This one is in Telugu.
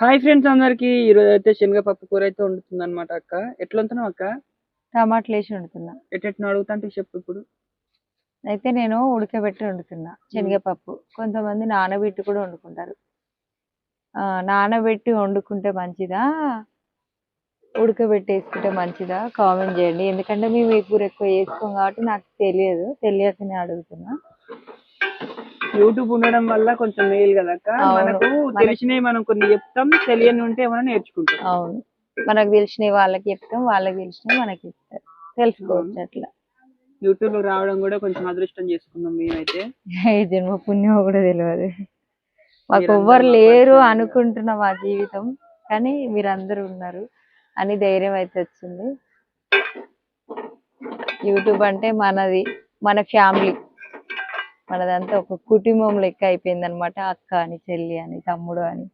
హాయ్ ఫ్రెండ్స్ అందరికి. ఈరోజు అయితే శనగపప్పు కూర అయితే వండుతుంది అనమాట అక్క. ఎట్లా వండుతున్నావు అక్క? టమాటాలు వేసి వండుతున్నా. ఎట్లా అడుగుతా చెప్పు ఇప్పుడు. అయితే నేను ఉడకబెట్టి వండుతున్నా శనగపప్పు. కొంతమంది నానబెట్టి కూడా వండుకుంటారు. నానబెట్టి వండుకుంటే మంచిదా? ఉడకబెట్టి వేసుకుంటే మంచిదా? కామెంట్ చేయండి. ఎందుకంటే మేము ఈ కూర ఎక్కువ వేసుకోం కాబట్టి నాకు తెలియదు. తెలియకనే అడుగుతున్నా. యూట్యూబ్ ఉండడం వల్ల కొంచెం మేలు కదా అక్క? అవును. మనకు తెలిసినవి మనం కొన్ని చెప్తాం తెలియని ఉంటే ఏమైనా నేర్చుకుంటాం. అవును. మనకు తెలిసినవి వాళ్ళకి చెప్తాం వాళ్ళకి తెలిసినవి మనకి చెప్తారు. తెలుసుకోవచ్చు అట్లా. యూట్యూబ్లో రావడం కూడా కొంచెం అదృష్టం చేసుకున్నాం మేమైతే. జన్మ పుణ్యం కూడా తెలియదు మాకు ఎవ్వరు లేరు అనుకుంటున్న మా జీవితం కానీ మీరందరూ ఉన్నారు అని ధైర్యం అయితే వచ్చింది. యూట్యూబ్ అంటే మనది మన ఫ్యామిలీ. మనదంతా ఒక కుటుంబం లెక్క అయిపోయింది అనమాట అక్క అని చెల్లి అని తమ్ముడు అని.